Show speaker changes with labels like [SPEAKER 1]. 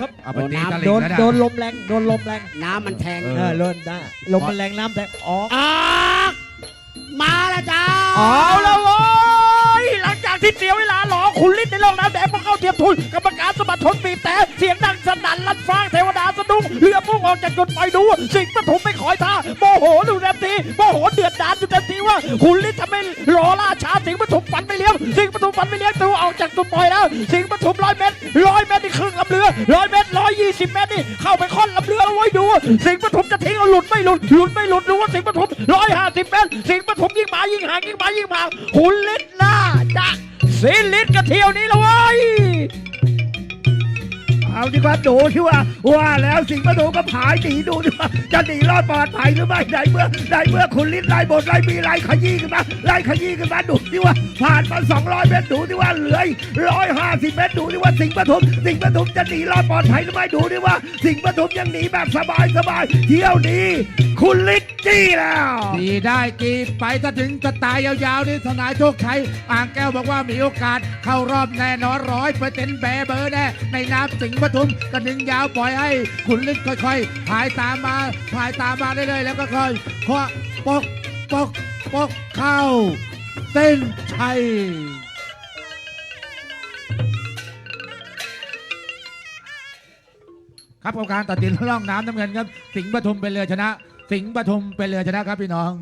[SPEAKER 1] ครับ
[SPEAKER 2] เอาไปตีตะ
[SPEAKER 1] โด
[SPEAKER 2] ลิ่ง
[SPEAKER 1] น
[SPEAKER 2] แล้วนะ
[SPEAKER 1] โดนลมแรงโดนลมแรง
[SPEAKER 3] น้ำมันแทง
[SPEAKER 2] เอ
[SPEAKER 1] เออลมได้ลมมันแรงน้ำแรงอ๋อ
[SPEAKER 3] ออกมาแล้วจ้า
[SPEAKER 1] เอาแล้วโว้ยหลังจากที่เสียเวลาหลอคุณลิ้นในโลกน้ำแดงพอเข้าเทียมทุนกรรมการสะบัดทนบีบแต่เสียงดังสนั่นลั่นฟ้างเทวดาสะดุ้งเรือพุ่งออกจากจุดไฟดู สิงห์ปฐมไม่ขอยท่าโมโหดูเต็มทีโมโหเดือดดานอยู่เต็มทีว่าคุณลิ้นทำไมรอล่าช้าสิงห์ปฐมฝันไปเลี้ยง สิงห์ปฐมฟันไปเลี้ยงตัวออกจากจุดปล่อยแล้ว สิงห์ปฐมร้อยเมตรร้อยเมตรนี่ครึ่งลำเรือร้อยเมตรร้อยยี่สิบเมตรนี่เข้าไปค่อนลำเรือแล้วไว้ดู สิงห์ปฐมจะทิ้งเอาหลุดไม่หลุดหลุดไม่หลุดดูว่าสิงห์ปฐมร้อยห้าสิบเมตรสิงห์ปฐมยิ่งมายิ่งห่างยิ่งมายิ่งห่างคุณลิ้นน่าจะสิลิศกระเที่ยวนี้แล้วเว้ย
[SPEAKER 4] ดีกว่าดูที่ว่า ว่าแล้วสิงห์ประตูก็ผายหนีดูดิว่าจะหนีรอดปลอดภัยหรือไม่ในเมื่อในเมื่อคุณลิ้นไล่บทไล่มีไล่ขยี้ขึ้นมาไล่ขยี้ขึ้นมาดูที่ว่า ผ่านมา200 เมตรดูที่ว่าเหลือร้อยห้าสิบเมตรดูที่ว่าสิงห์ปทุสิงห์ปทุจะหนีรอดปลอดภัยหรือไม่ดูที่ว่า สิงห์ปทุยังหนีแบบสบายสบายเที่ยวนี้คุณลิ้น จี้แล้ว
[SPEAKER 2] ตีได้กีไปถ้าถึงจะตายยาวๆนี่ทนายโชคชัยอ่างแก้วบอกว่ามีโอกาสเข้ารอบแน่นอนร้อยเปอร์เซ็นต์แบเบอร์แน่ในน้ำสิงห์ปทุมกระดึงยาวปล่อยให้ขุนลิ้นค่อยๆพายตามมาพายตามมาเรื่อยๆแล้วก็ค่อยเคาปกปกปกเข้าเส้นชัยครับกรรมการตัดสินร่องน้ำน้ำเงินครับ สิงห์ปทุมเป็นเรือชนะ สิงห์ปทุมเป็นเรือชนะครับพี่น้อง